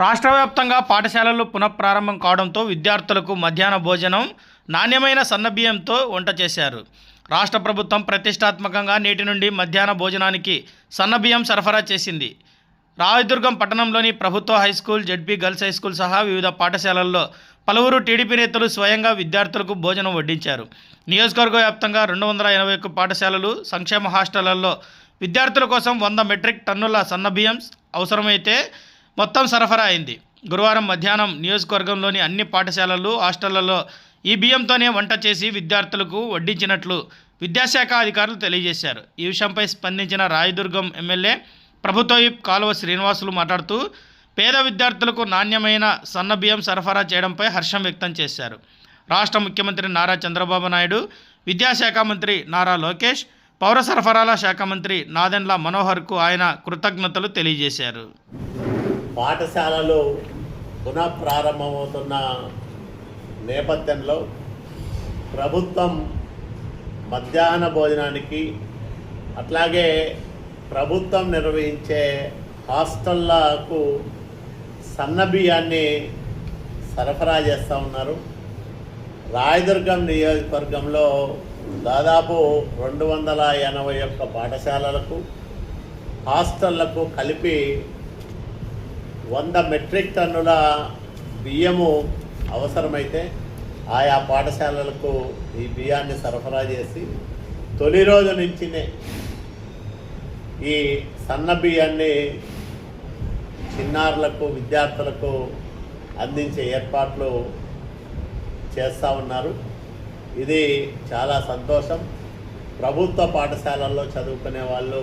రాష్ట్ర వ్యాప్తంగా పాఠశాలలు పునఃప్రారంభం కావడంతో విద్యార్థులకు మధ్యాహ్న భోజనం నాణ్యమైన సన్నబియ్యంతో వంట చేశారు. రాష్ట్ర ప్రభుత్వం ప్రతిష్టాత్మకంగా నేటి నుండి మధ్యాహ్న భోజనానికి సన్నబియ్యం సరఫరా చేసింది. రాయదుర్గం పట్టణంలోని ప్రభుత్వ high school ZP girls high school సహా వివిధ పాఠశాలల్లో పలువురు టీడీపీ నేతలు స్వయంగా విద్యార్థులకు భోజనం వడ్డించారు. నియోజకవర్గ వ్యాప్తంగా రెండు వందల ఎనభై ఒక్క పాఠశాలలు సంక్షేమ హాస్టళ్ళలో విద్యార్థుల కోసం వంద మెట్రిక్ టన్నుల సన్నబియ్యం అవసరమైతే మొత్తం సరఫరా అయింది. గురువారం మధ్యాహ్నం నియోజకవర్గంలోని అన్ని పాఠశాలలు హాస్టళ్ళలో ఈ బియ్యంతోనే వంట చేసి విద్యార్థులకు వడ్డించినట్లు విద్యాశాఖ అధికారులు తెలియజేశారు. ఈ విషయంపై స్పందించిన రాయదుర్గం ఎమ్మెల్యే ప్రభుత్వయిప్ కాలువ శ్రీనివాసులు మాట్లాడుతూ పేద విద్యార్థులకు నాణ్యమైన సన్న బియ్యం సరఫరా చేయడంపై హర్షం వ్యక్తం చేశారు. రాష్ట్ర ముఖ్యమంత్రి నారా చంద్రబాబు నాయుడు విద్యాశాఖ మంత్రి నారా లోకేష్ పౌర సరఫరాల శాఖ మంత్రి నాదెండ్ల మనోహర్కు ఆయన కృతజ్ఞతలు తెలియజేశారు. పాఠశాలలు పునః ప్రారంభమవుతున్న నేపథ్యంలో ప్రభుత్వం మధ్యాహ్న భోజనానికి అట్లాగే ప్రభుత్వం నిర్వహించే హాస్టళ్ళకు సన్నబియ్యాన్ని సరఫరా చేస్తూ ఉన్నారు. రాయదుర్గం నియోజకవర్గంలో దాదాపు రెండు వందల ఎనభై ఒక్క పాఠశాలలకు హాస్టళ్ళకు కలిపి వంద మెట్రిక్ టన్నుల బియ్యము అవసరమైతే ఆయా పాఠశాలలకు ఈ బియ్యాన్ని సరఫరా చేసి తొలి రోజు నుంచినే ఈ సన్న బియ్యాన్ని చిన్నారులకు విద్యార్థులకు అందించే ఏర్పాట్లు చేస్తూ ఉన్నారు. ఇది చాలా సంతోషం. ప్రభుత్వ పాఠశాలల్లో చదువుకునే వాళ్ళు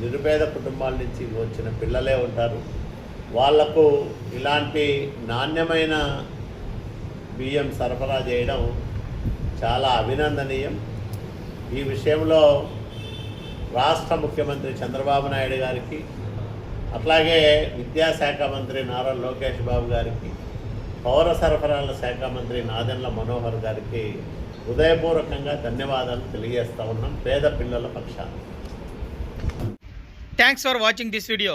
నిరుపేద కుటుంబాల నుంచి వచ్చిన పిల్లలే ఉంటారు. వాళ్ళకు ఇలాంటి నాణ్యమైన బియ్యం సరఫరా చేయడం చాలా అభినందనీయం. ఈ విషయంలో రాష్ట్ర ముఖ్యమంత్రి చంద్రబాబు నాయుడు గారికి అట్లాగే విద్యాశాఖ మంత్రి నారా లోకేష్ బాబు గారికి పౌర సరఫరాల శాఖ మంత్రి నాదెండ్ల మనోహర్ గారికి హృదయపూర్వకంగా ధన్యవాదాలు తెలియజేస్తా ఉన్నాం. పేద పిల్లల పక్షాన. Thanks for watching this video